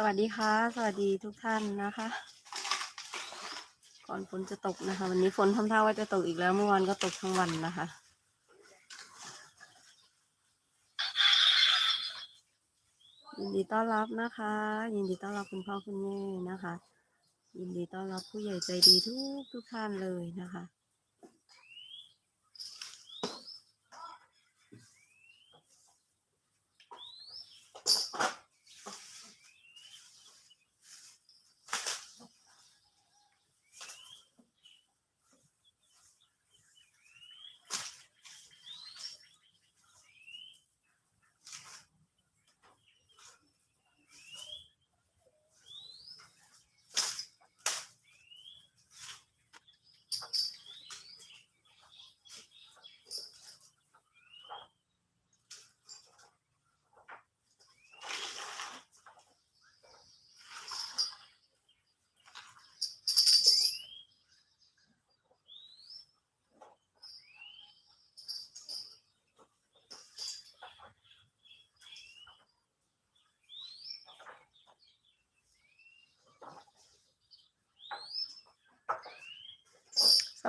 สวัสดีค่ะ สวัสดีทุกท่านนะคะ ก่อนฝนจะตกนะคะ วันนี้ฝนทำท่าว่าจะตกอีกแล้วเมื่อวานก็ตกทั้งวันนะคะยินดีต้อนรับนะคะ ยินดีต้อนรับคุณพ่อคุณแม่นะคะ ยินดีต้อนรับผู้ใหญ่ใจดีทุกทุกท่านเลยนะคะ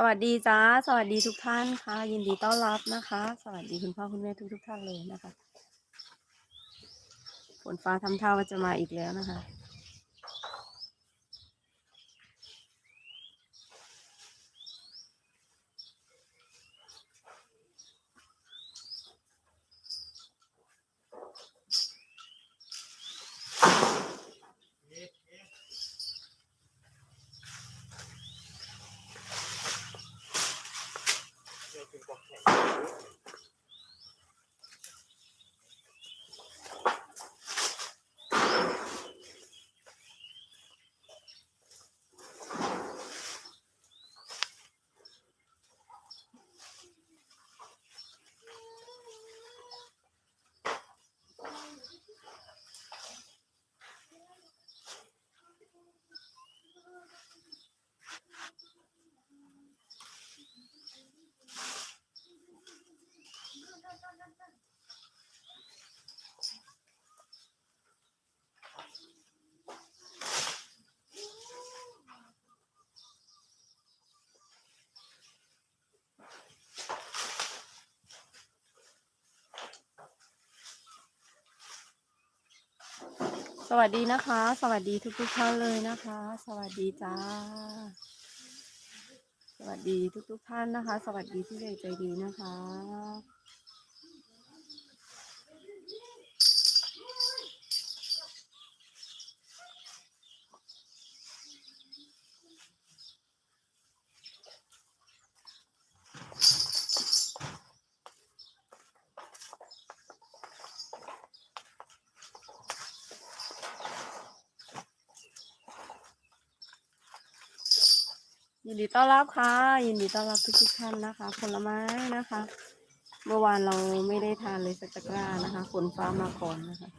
วัสดีจ้า สวัสดีทุกท่านค่ะ ยินดีต้อนรับนะคะ สวัสดีคุณพ่อคุณแม่ทุกทุกท่านเลยนะคะ ฝนฟ้าทำท่าว่าจะมาอีกแล้วนะคะ สวัสดีนะคะ สวัสดีทุกทุกท่านเลยนะคะ สวัสดีจ้า สวัสดีทุกทุกท่านนะคะ สวัสดีที่ใหญ่ใจดีนะคะ ยินดีต้อนรับค่ะ ยินดีต้อนรับทุกทุกท่านนะคะ ผลไม้นะคะ เมื่อวานเราไม่ได้ทานเลยสักตะกร้านะคะฝนฟ้ามาก่อนนะคะ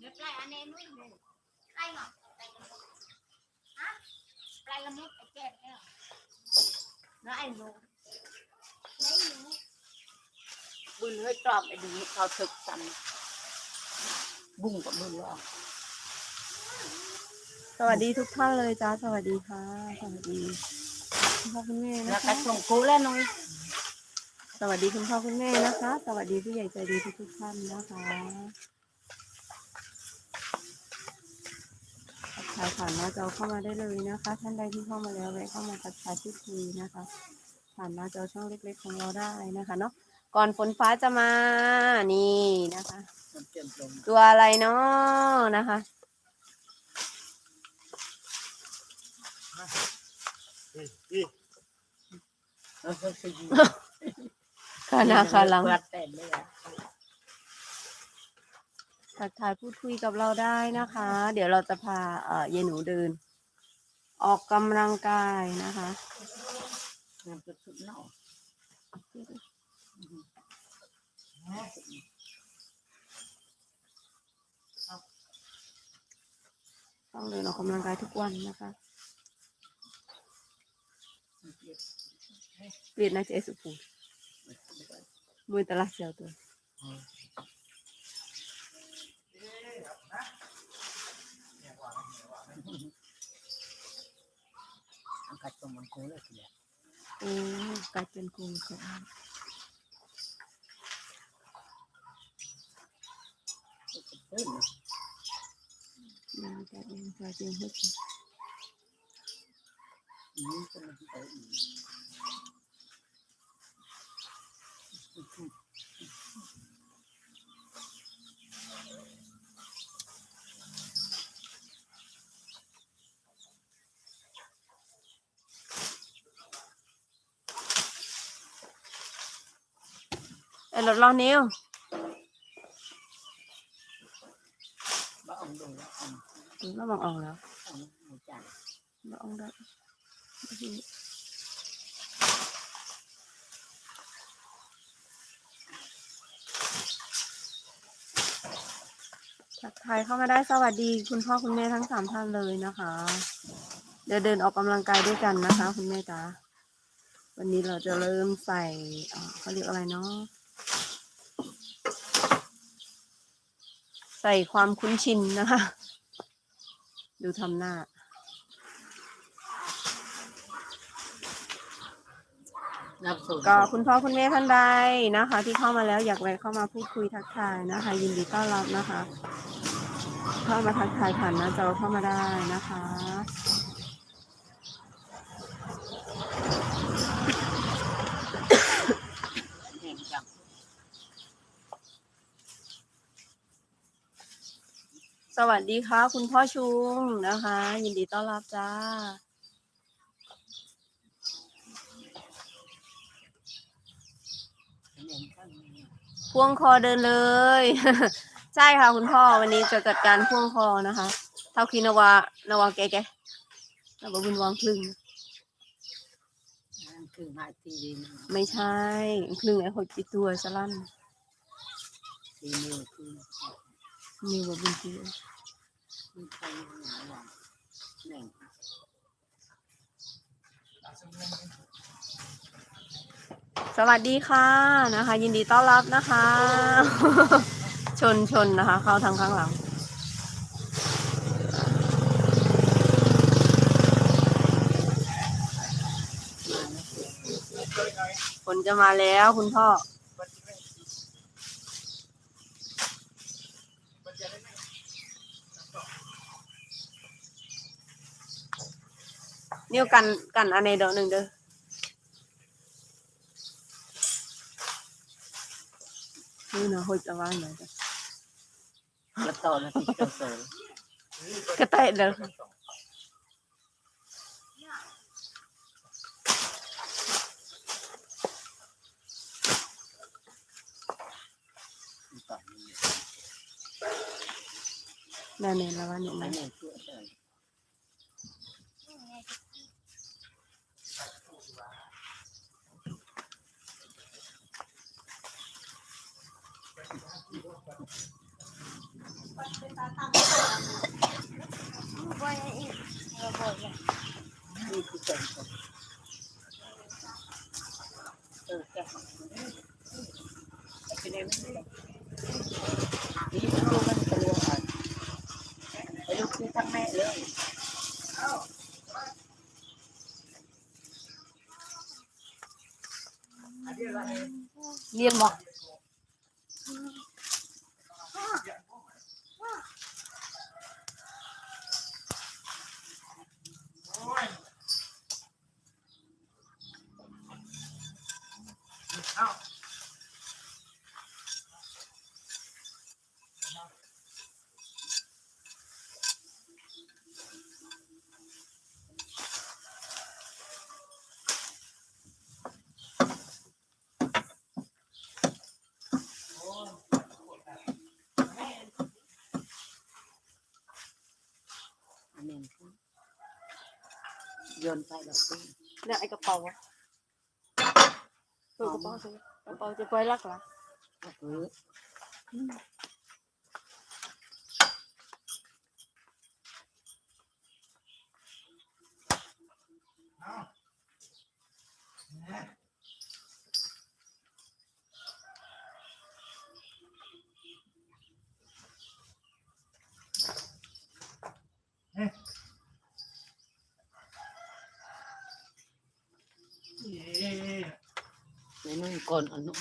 Nhớ lại anh em Nó ai luôn. Lấy luôn. บุญเฮ้ยตรอบไอ้ดีเขาถึกสันบุ้งกับบุญหรอกสวัสดีทุกท่านเลยจ้าสวัสดีค่ะ สวัสดีคุณพ่อคุณแม่แล้วนะก็คะ ส่งกูแล้วน้อยสวัสดีคุณพ่อคุณแม่นะคะ สวัสดีผู้ใหญ่ใจดีทุกทุกๆท่านนะคะ ทายผ่านหน้าจอเข้ามาได้เลยนะคะ ท่านใดที่เข้ามาแล้วแวะเข้ามาทักทายพูดคุยนะคะ ผ่านหน้าจอช่องเล็กๆของเราได้นะคะเนาะก่อนฝนฟ้าจะมานี่นะคะ ตัวอะไรเนาะนะคะค่ะนาค่ะหลัง เปิดแต่เลยอะ ทักทายพูดคุยกับเราได้นะคะ เดี๋ยวเราจะพาเอ่อยายหนูเดิน ออกกำลังกายนะคะน้ำสุดๆเนาะต้องเดินออกกำลังกายทุกวันนะคะ เปลี่ยนนะเจสุภูมือตลักเสียวตัว โอ้กลายเป็นกลุ่มของเพิ่มนะยังจะกลายเป็นเพิ่มอืก็มันไปอีก ออกแล้ว ông một chàng มองออกได้ทักทายเข้ามาได้สวัสดีคุณพ่อคุณแม่ทั้งสามท่านเลยนะคะ เดี๋ยวเดินออกกำลังกายด้วยกันนะคะ คุณแม่จ๋าวันนี้เราจะเริ่มใส่เขาเรียกอะไรเนาะ ส่ความคุ้นชินนะคะ ดูทำหน้า ngập sổ ก็คุณพ่อคุณแม่ท่านใดนะคะ ที่เข้ามาแล้วอยากแวะเข้ามาพูดคุยทักทายนะคะ ยินดีต้อนรับนะคะ เข้ามาทักทายผ่านหน้าจอเข้ามาได้นะคะ สวัสดีค่ะ คุณพ่อชุงนะคะ ยินดีต้อนรับจ้า đèn khăn พ่วงคอเดินเลย ใช่ค่ะคุณพ่อวันนี้จะจัดการพ่วงคอนะคะ เท่าคินาวานาวาแกแกนาวาบุญวางคลึง ăn cứ hai tí đi ไม่ใช่คลึงไอ้หดปิดตัวสลั่น thì nhiều khi มี สวัสดีค่ะนะคะ ยินดีต้อนรับนะคะ ชนชนนะคะ เข้าทางข้างหลังฝนจะมาแล้วคุณพ่อ นิ้วกันกันอันในเดอกหนึ่งเด้อนี่นะหดจะว่าอย่างไรจ้ะแล้วต่อแล้วติดตัวโซ่กระแตะเด้อต่อนั่นเองแล้วว่าเนี่ยอันะนนี้ คืออะไร นี่คือแกงส้มเออแกงไอ้เป็นไงไม่รู้นี่ลูกมันกระเลือกอะไอ้ลูกคือทั้งแม่เลย เรียนบอก อันนี้คือโยนไปดอกพึ่งเนี่ยไอ้กระเป๋าอะเปิดกระเป๋าสิกระเป๋าจะไปรักเหรอก็คือก่อนอนุไม่มึงเอาด้วยด้วยอื มโกนวันนี้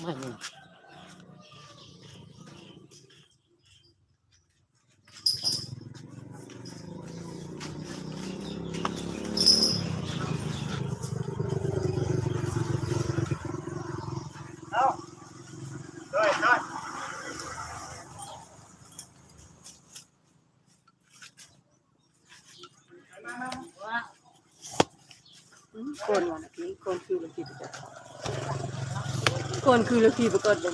โกน คือนคือละทีประกอบเลย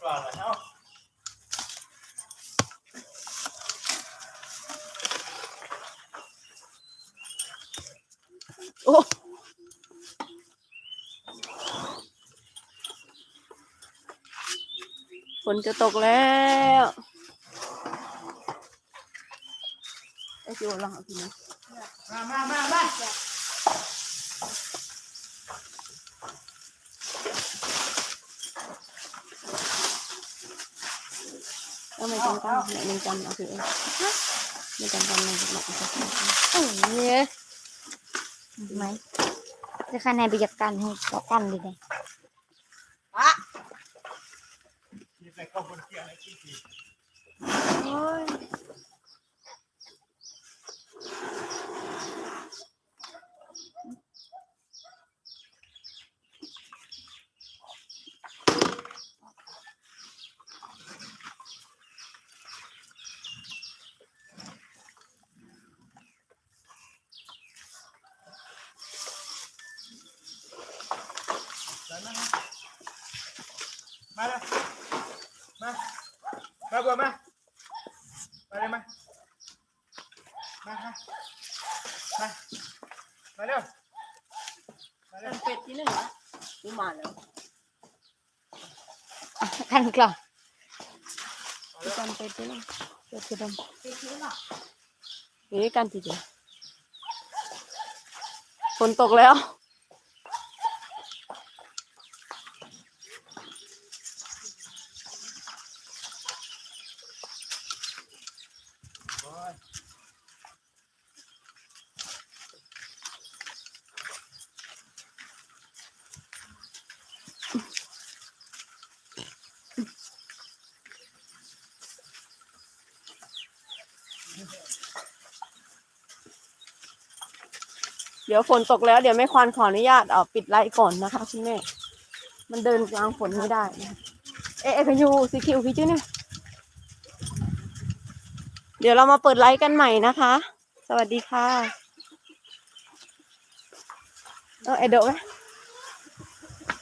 ปลาเลยเอา โอ้ฝนจะตกแล้วไอ้จิ๋วลองเอาทีนะมามามามาแล้วไม่จำกันเนี่ยมันจำเอาคือเองไม่จำกันมันจะหนักจะโอ้ย ไหมจะคะแนนไปจัดการให้ต่อกันเลยไงมีแต่ข้าวบนเกียร์อะไรกินทีโอ้ย มาเลยมา มาบัวมา มาเลยมา มามามามาเร็วมาเร็วจำเป็ดที่หนึ่งวะนี่มาแล้วกันกล่องจำเป็ดที่หนึ่งเป็ดคือดำไปซื้อหน่อยนี่กันทีเดียวฝนตกแล้ว เดี๋ยวฝนตกแล้วเดี๋ยวแม่ควานขออนุญาตเอาปิดไลท์ก่อนนะคะคุณแม่ มันเดินกลางฝนไม่ได้นะเอเอพยูสีคิวพี่จื้อเนี่ยเดี๋ยวเรามาเปิดไลท์กันใหม่นะคะ สวัสดีค่ะ เออเอโดะไหม